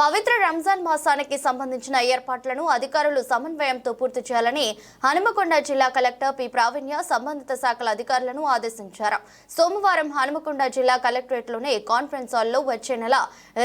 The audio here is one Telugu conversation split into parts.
పవిత్ర రంజాన్ మాసానికి సంబంధించిన ఏర్పాట్లను అధికారులు సమన్వయంతో పూర్తి చేయాలని హనుమకొండ జిల్లా కలెక్టర్ పి. ప్రావీణ్య సంబంధిత శాఖల అధికారులను ఆదేశించారు. సోమవారం హనుమకొండ జిల్లా కలెక్టరేట్లోని కాన్ఫరెన్స్ హాల్లో వచ్చే నెల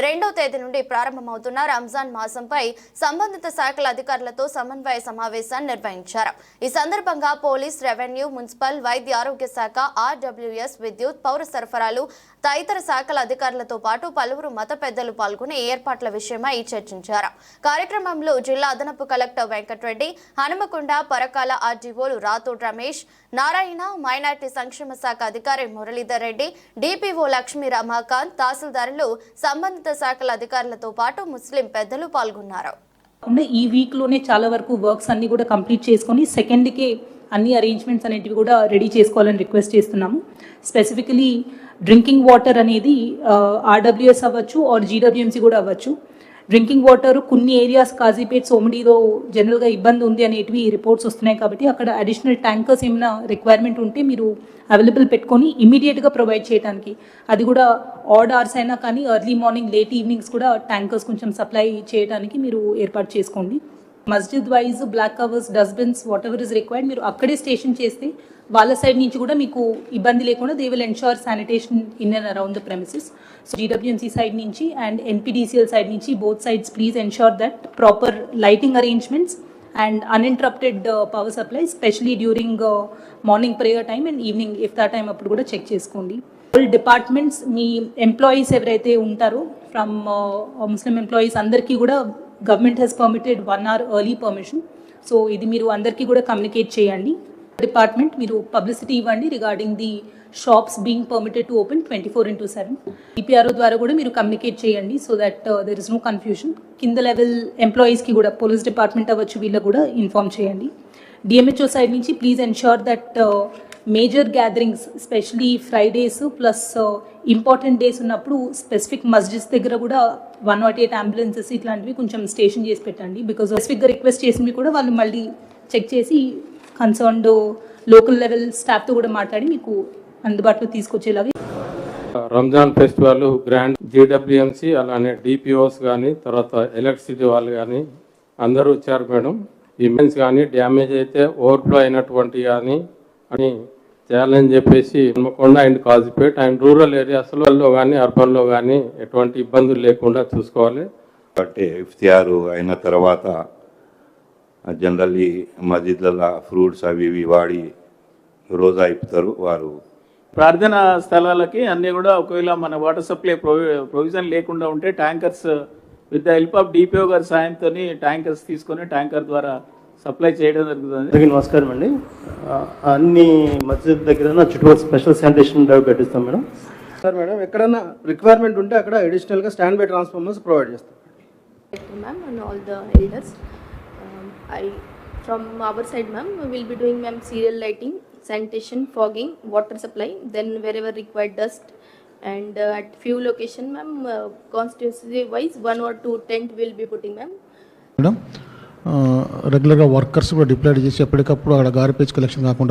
రెండో తేదీ నుండి ప్రారంభమవుతున్న రంజాన్ మాసంపై సంబంధిత శాఖల అధికారులతో సమన్వయ సమావేశాన్ని నిర్వహించారు. ఈ సందర్భంగా పోలీస్ రెవెన్యూ మున్సిపల్ వైద్య ఆరోగ్య శాఖ ఆర్డబ్ల్యూఎస్ విద్యుత్ పౌర సరఫరాలు తదితర శాఖల అధికారులతో పాటు పలువురు మత పెద్దలు పాల్గొని ఏర్పాట్ల విషయమై చర్చించారు. కార్యక్రమంలో జిల్లా అదనపు కలెక్టర్ వెంకటరెడ్డి హనుమకొండ పరకాల ఆర్డీఓలు రాథోడ్ రమేష్ నారాయణ మైనార్టీ సంక్షేమ శాఖ అధికారి మురళీధర్ రెడ్డి డిపిఓ లక్ష్మీ రమాకాంత్ తహసీల్దారులు సంబంధిత శాఖల అధికారులతో పాటు ముస్లిం పెద్దలు పాల్గొన్నారు. ఈ వీక్లోనే చాలా వరకు వర్క్స్ అన్ని కూడా కంప్లీట్ చేసుకొని సెకండ్కి అన్ని అరేంజ్మెంట్స్ అనేటివి కూడా రెడీ చేసుకోవాలని రిక్వెస్ట్ చేస్తున్నాము. స్పెసిఫికలీ డ్రింకింగ్ వాటర్ అనేది ఆర్డబ్ల్యూఎస్ అవ్వచ్చు ఆర్ జీడబ్ల్యూఎంసీ కూడా అవ్వచ్చు. డ్రింకింగ్ వాటర్ కొన్ని ఏరియాస్ కాజీపేట్ సోమిడిలో జనరల్గా ఇబ్బంది ఉంది అనేటివి రిపోర్ట్స్ వస్తున్నాయి కాబట్టి అక్కడ అడిషనల్ ట్యాంకర్స్ ఏమైనా రిక్వైర్మెంట్ ఉంటే మీరు అవైలబుల్ పెట్టుకొని ఇమీడియట్గా ప్రొవైడ్ చేయడానికి అది కూడా ఆడ్ అవర్స్ అయినా కానీ ఎర్లీ మార్నింగ్ లేట్ ఈవినింగ్స్ కూడా ట్యాంకర్స్ కొంచెం సప్లై చేయడానికి మీరు ఏర్పాటు చేసుకోండి. Masjid wise block covers dustbins whatever is required మీరు అక్కడే స్టేషన్ చేస్తే వాళ్ళ సైడ్ నుంచి కూడా మీకు ఇబ్బంది లేకుండా they will ensure sanitation in and around the premises so GWMC side నుంచి అండ్ ఎన్పిడిసిఎల్ సైడ్ నుంచి both sides please ensure that proper lighting arrangements and uninterrupted power supply specially during morning prayer time and evening iftar time అప్పుడు కూడా చెక్ చేసుకోండి. ఆల్ డిపార్ట్మెంట్స్ మీ ఎంప్లాయీస్ ఎవరైతే ఉంటారో ఫ్రమ్ ముస్లిం ఎంప్లాయీస్ అందరికీ కూడా government has permitted one hour early permission so ఇది మీరు అందరికీ కూడా కమ్యూనికేట్ చేయండి. డిపార్ట్మెంట్ మీరు పబ్లిసిటీ ఇవ్వండి regarding the shops being permitted to open twenty four into seven EPRO ద్వారా కూడా మీరు కమ్యూనికేట్ చేయండి so that there is no confusion కింద లెవెల్ ఎంప్లాయీస్కి కూడా పోలీస్ డిపార్ట్మెంట్ అవ్వచ్చు వీళ్ళకి కూడా ఇన్ఫామ్ చేయండి. డిఎంహెచ్ఓ సైడ్ నుంచి please ensure that major gatherings specially Fridays plus important days ఉన్నప్పుడు స్పెసిఫిక్ మస్జిద్స్ దగ్గర కూడా వన్ నాట్ ఎయిట్ అంబులెన్సెస్ ఇట్లాంటివి కొంచెం స్టేషన్ చేసి పెట్టండి. బికాజ్ స్పెసిఫిక్గా రిక్వెస్ట్ చేసినవి కూడా వాళ్ళు మళ్ళీ చెక్ చేసి కన్సర్న్డ్ లోకల్ లెవెల్ స్టాఫ్తో కూడా మాట్లాడి మీకు అందుబాటులో తీసుకొచ్చేలాగా రంజాన్ ఫెస్టివల్ గ్రాండ్ జీడబ్ల్యూఎంసీ అలానే డిపిఓస్ కానీ తర్వాత ఎలక్ట్రిసిటీ వాళ్ళు కానీ అందరూ వచ్చారు మేడం. ఈ మెన్స్ కానీ డ్యామేజ్ అయితే ఓవర్ఫ్లో అయినటువంటి కానీ అని చేయాలని చెప్పేసి Hanamkonda and Kazipet and rural ఏరియాస్లో కానీ అర్బన్లో కానీ ఎటువంటి ఇబ్బందులు లేకుండా చూసుకోవాలి. అంటే ఇఫ్తియారు అయిన తర్వాత జనరల్లీ మస్జిద్లలో ఫ్రూట్స్ అవి ఇవి వాడి రోజా ఇప్పుతారు వారు. ప్రార్థన స్థలాలకి అన్నీ కూడా ఒకవేళ మన వాటర్ సప్లై ప్రొవి ప్రొవిజన్ లేకుండా ఉంటే tankers with the help of DPO గారి సాయంతో ట్యాంకర్స్ తీసుకొని ట్యాంకర్ ద్వారా సప్లై చేయడం జరుగుతుంది నమస్కారం అండి అన్ని మస్జిద్ దగ్గర చుట్టుపక్కల స్పెషల్ శానిటేషన్ డ్రైవ్ పెట్టిస్తాం మేడం సార్ మేడం ఎక్కడన్నా రిక్వైర్మెంట్ ఉంటే అక్కడ అడిషనల్గా స్టాండ్ బై ట్రాన్స్ఫార్మర్స్ ప్రొవైడ్ చేస్తాం elders. Um, I, from our side, ma'am, we will be doing, ma'am, serial lighting, sanitation, fogging, water supply, then wherever required dust. And uh, at few location, ma'am, uh, constituency wise, one or two tent will be putting, ma'am. Madam రెగ్యులర్గా వర్కర్స్ కూడా డిప్లాయ్ చేసి ఎప్పటికప్పుడు అక్కడ గార్బేజ్ కలెక్షన్ కాకుండా